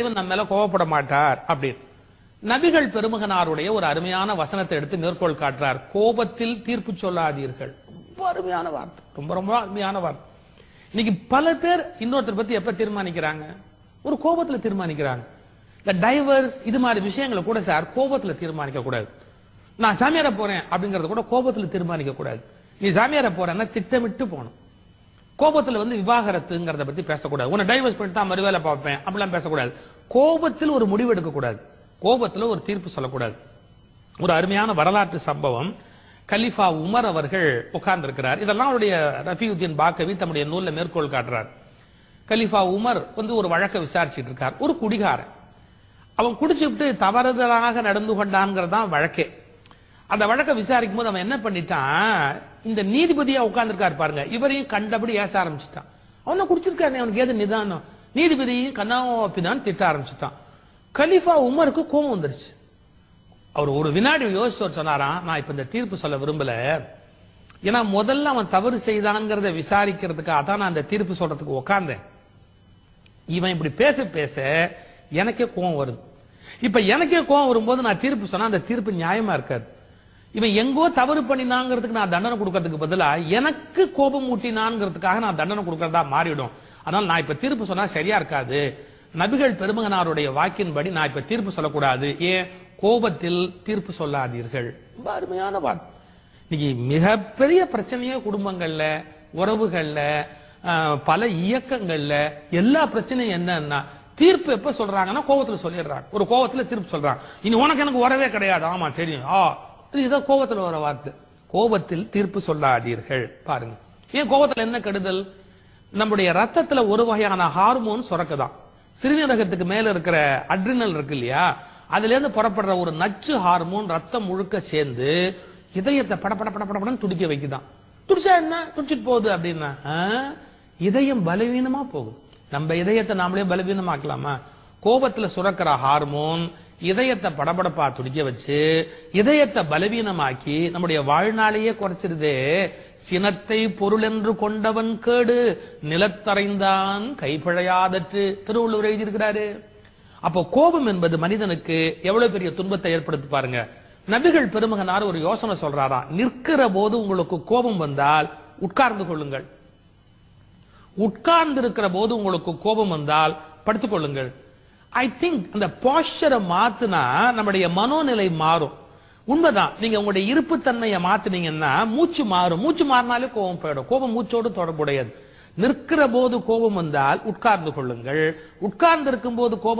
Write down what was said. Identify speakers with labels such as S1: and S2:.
S1: இறைவன் நம்ம மேல கோவப்பட மாட்டார் அப்படின்னு. நபிகள் பெருமகனாருடைய ஒரு அருமையான வசனத்தை எடுத்து மேற்கோள் காட்டுறார். கோபத்தில் தீர்ப்பு சொல்லாதீர்கள். ரொம்ப அருமையான வார்த்தை. ரொம்ப ரொம்ப அருமையான வார்த்தை. இன்னைக்கு பல பேர் இன்னொருத்தர் பத்தி எப்ப தீர்மானிக்கிறாங்க? ஒரு கோபத்துல தீர்மானிக்கிறாங்க. இந்த டைவர்ஸ் இது மாதிரி விஷயங்களை கூட சார் கோபத்துல தீர்மானிக்க கூடாது. நான் சாமியார போறேன் அப்படிங்கறத கூட கோபத்துல தீர்மானிக்க கூடாது. நீ சாமியார போறேன்னா திட்டமிட்டு போகணும். கோபத்துல வந்து விவாகரத்துங்கிறத பத்தி பேசக்கூடாது. உன்னை டைவர்ஸ் பண்ணி தான் மறுவேலை பார்ப்பேன் அப்படிலாம் பேசக்கூடாது. கோபத்தில் ஒரு முடிவு எடுக்க கூடாது கோபத்துல ஒரு தீர்ப்பு சொல்லக்கூடாது. ஒரு அருமையான வரலாற்று சம்பவம். கலிஃபா உமர் அவர்கள் உட்கார்ந்திருக்கிறார். இதெல்லாம் அவருடைய ரஃபியுத்தீன் பாக்கவி தம்முடைய நூல்ல மேற்கோள் காட்டுறார். கலிஃபா உமர் வந்து ஒரு வழக்கை விசாரிச்சுட்டு இருக்கார். ஒரு குடிகாரன். அவன் குடிச்சுட்டு தவறுதலாக நடந்து கொண்டான்ங்கிறது தான் வழக்கே. அந்த வழக்கை விசாரிக்கும் போது அவன் என்ன பண்ணிட்டான்? இந்த நீதிபதியா உட்கார்ந்துருக்காரு பாருங்க. இவரையும் கண்டபடி ஏச ஆரம்பிச்சுட்டான். அவன குடிச்சிருக்காரு அவனுக்கு ஏது நிதானம்? நீதிபதியும் கண்ணாவோ திட்ட ஆரம்பிச்சுட்டான். கலிஃபா உமருக்கு கோபம் வந்துருச்சு. அவர் ஒரு வினாடி யோசிச்சவர் சொன்னாராம் நான் இப்ப இந்த தீர்ப்பு சொல்ல விரும்பல. ஏன்னா முதல்ல அவன் தவறு செய்தான்ங்கிறத விசாரிக்கிறதுக்காக தான் நான் அந்த தீர்ப்பு சொல்றதுக்கு உட்கார்ந்தேன் இவன் இப்படி பேச பேச எனக்கே கோவம் வருது. இப்ப எனக்கே கோவம் வரும்போது நான் தீர்ப்பு சொன்னா அந்த தீர்ப்பு நியாயமா இருக்காது. இவன் எங்கோ தவறு பண்ணினாங்கிறதுக்கு நான் தண்டனை கொடுக்கறதுக்கு பதிலா எனக்கு கோபம் ஊட்டினாங்கிறதுக்காக நான் தண்டனை கொடுக்கறதா மாறிடும். அதனால நான் இப்ப தீர்ப்பு சொன்னா சரியா இருக்காது. நபிகள் பெருமகனாருடைய வாக்கின்படி நான் இப்ப தீர்ப்பு சொல்லக்கூடாது. ஏன்? கோபத்தில் தீர்ப்பு சொல்லாதீர்கள். ரொம்ப அருமையான வார்த்தை. இன்னைக்கு மிகப்பெரிய பிரச்சனையே குடும்பங்கள்ல உறவுகள்ல பல இயக்கங்கள்ல எல்லா பிரச்சனையும் என்னன்னா தீர்ப்பு எப்ப சொல்றாங்கன்னா கோபத்துல சொல்லிடுறாங்க. ஒரு கோபத்துல தீர்ப்பு சொல்றாங்க. இனி உனக்கு எனக்கு உறவே கிடையாது. ஆமா தெரியும். ஆ இதுதான் கோபத்தில் வர வார்த்தை. கோபத்தில் தீர்ப்பு சொல்லாதீர்கள். பாருங்க. ஏன் கோபத்தில் என்ன கெடுதல்? நம்முடைய ரத்தத்துல ஒரு வகையான ஹார்மோன் சுரக்குதான். சிறுநீரகத்துக்கு மேல இருக்கிற அட்ரினல் இருக்கு இல்லையா? அதுல இருந்து புறப்படுற ஒரு நச்சு ஹார்மோன் ரத்தம் முழுக்க சேர்ந்து இதயத்தை படப்பட பட துடிக்க வைக்குதான். துடிச்சா என்ன? துடிச்சிட்டு போகுது அப்படின்னா இதயம் பலவீனமா போகுது. நம்ம இதயத்தை நாமளே பலவீனமாக்கலாமா? கோபத்துல சுரக்கிற ஹார்மோன் இதயத்தை படபடப்பா துடிக்க வச்சு இதயத்தை பலவீனமாக்கி நம்முடைய வாழ்நாளையே குறைச்சிருதே. சினத்தை பொருள் என்று கொண்டவன் கேடு நிலத்தரைந்தான் கைப்பழையாதற்று திருவள்ளுவர் எழுதியிருக்கிறாரு. அப்போ கோபம் என்பது மனிதனுக்கு எவ்வளவு பெரிய துன்பத்தை ஏற்படுத்தி பாருங்க. நபிகள் பெருமகனார் ஒரு யோசனை சொல்றாராம் நிற்கிற போது உங்களுக்கு கோபம் வந்தால் உட்கார்ந்து கொள்ளுங்கள். உட்கார்ந்து இருக்கிற போது உங்களுக்கு கோபம் வந்தால் படுத்துக் கொள்ளுங்கள். ஐ திங்க் அந்த பாஸ்டரை மாத்துனா நம்முடைய மனோநிலை மாறும். உண்மைதான். நீங்க உங்களுடைய இருப்புத்தன்மையை மாத்துனீங்கன்னா மூச்சு மாறும். மூச்சு மாறினாலே கோபம் போயிடும். கோபம் மூச்சோடு தொடர்புடையது. நிற்கிற போது கோபம் வந்தால் உட்கார்ந்து கொள்ளுங்கள். உட்கார்ந்து இருக்கும் போது கோபம்